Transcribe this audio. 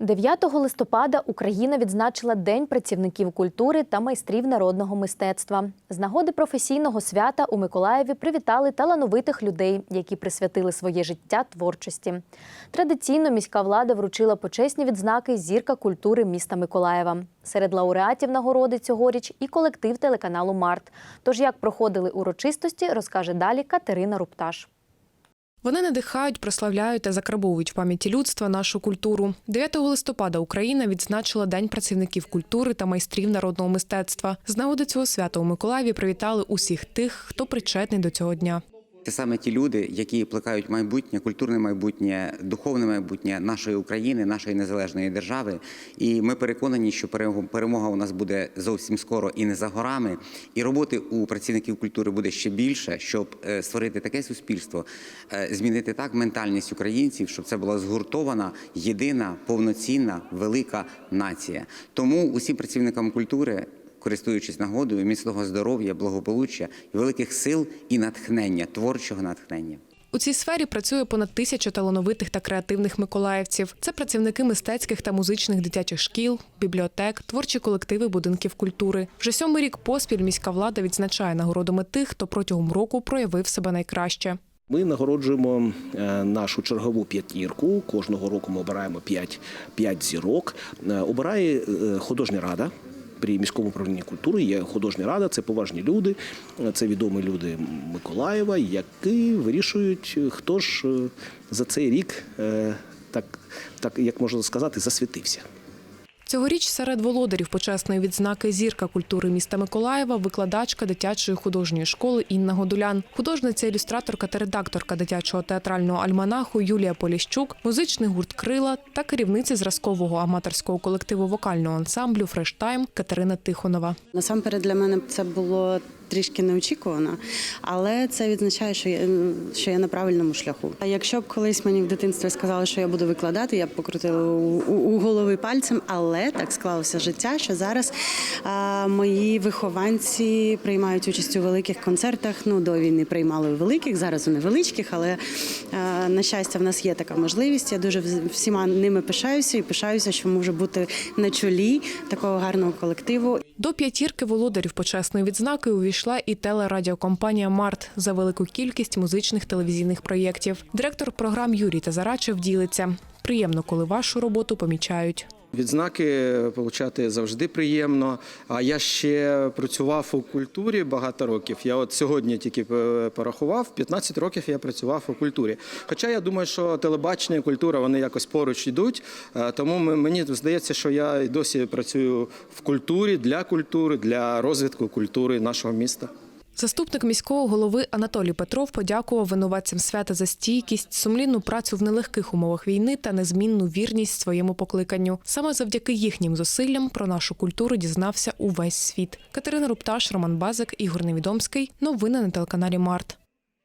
9 листопада Україна відзначила День працівників культури та майстрів народного мистецтва. З нагоди професійного свята у Миколаєві привітали талановитих людей, які присвятили своє життя творчості. Традиційно міська влада вручила почесні відзнаки Зірка культури міста Миколаєва. Серед лауреатів нагороди цьогоріч і колектив телеканалу Март. Тож як проходили урочистості, розкаже далі Катерина Рупташ. Вони надихають, прославляють та закрабовують в пам'яті людства нашу культуру. 9 листопада Україна відзначила День працівників культури та майстрів народного мистецтва. З нагоди цього свята у Миколаєві привітали усіх тих, хто причетний до цього дня. Це саме ті люди, які плекають майбутнє, культурне майбутнє, духовне майбутнє нашої України, нашої незалежної держави. І ми переконані, що перемога- у нас буде зовсім скоро і не за горами. І роботи у працівників культури буде ще більше, щоб е, створити таке суспільство, е, змінити так ментальність українців, щоб це була згуртована, єдина, повноцінна, велика нація. Тому усім працівникам культури користуючись нагодою міцного здоров'я, благополуччя, великих сил і натхнення, творчого натхнення. У цій сфері працює понад тисячу талановитих та креативних миколаївців. Це працівники мистецьких та музичних дитячих шкіл, бібліотек, творчі колективи будинків культури. Вже сьомий рік поспіль міська влада відзначає нагородами тих, хто протягом року проявив себе найкраще. Ми нагороджуємо е, нашу чергову п'ятірку. Кожного року ми обираємо п'ять, п'ять зірок. Е, Обирає е, художня рада. При міському управлінні культури є художня рада, це поважні люди, це відомі люди Миколаєва, які вирішують, хто ж е, за цей рік, е, так, так як можна сказати, засвітився. Цьогоріч серед володарів почесної відзнаки зірка культури міста Миколаєва викладачка дитячої художньої школи Інна Годулян, художниця, ілюстраторка та редакторка дитячого театрального альманаху Юлія Поліщук, музичний гурт Крила та керівниця зразкового аматорського колективу вокального ансамблю Фрештайм Катерина Тихонова. Насамперед для мене це було трішки неочікувано, але це відзначає, що я, що я на правильному шляху. А якщо б колись мені в дитинстві сказали, що я буду викладати, я б покрутила у, у, у голови пальцем, але так склалося життя, що зараз а, мої вихованці приймають участь у великих концертах. Ну до війни приймали у великих, зараз у невеличких, але а, на щастя, в нас є така можливість. Я дуже всіма ними пишаюся і пишаюся, що можу бути на чолі такого гарного колективу. До п'ятірки володарів почесної відзнаки увійшла і телерадіокомпанія Март за велику кількість музичних телевізійних проєктів. Директор програм Юрій Тазарачев ділиться. Приємно, коли вашу роботу помічають. Відзнаки отримати завжди приємно. А я ще працював у культурі багато років. Я от сьогодні тільки е, порахував, 15 років я працював у культурі. Хоча я думаю, що телебачення і культура вони якось поруч йдуть. Е, Тому мені здається, що я досі працюю в культурі для культури, для розвитку культури нашого міста. Заступник міського голови Анатолій Петров подякував винуватцям свята за стійкість, сумлінну працю в нелегких умовах війни та незмінну вірність своєму покликанню. Саме завдяки їхнім зусиллям про нашу культуру дізнався увесь світ. Катерина Рупташ, Роман Базик, Ігор Невідомський. Новини на телеканалі Март.